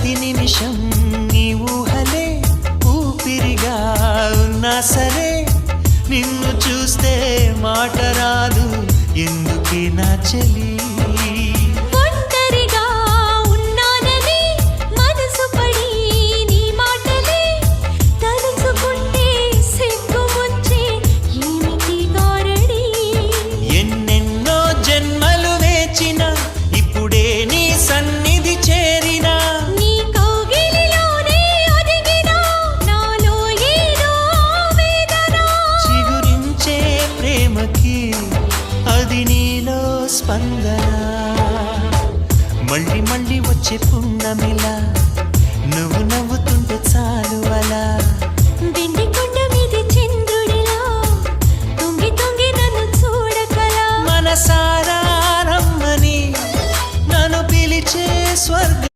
ప్రతి నిమిషం నీ ఊహలే ఊపిరిగా ఉన్నా సరే నిన్ను చూస్తే మాట రాదు ఎందుకే నా చెలి? ప్రేమకి అది నీలో స్పందన. మళ్ళీ మళ్ళీ వచ్చే పున్నమిలా నువ్వు నవ్వుతుంటే చాలు అలా. స్వర్గ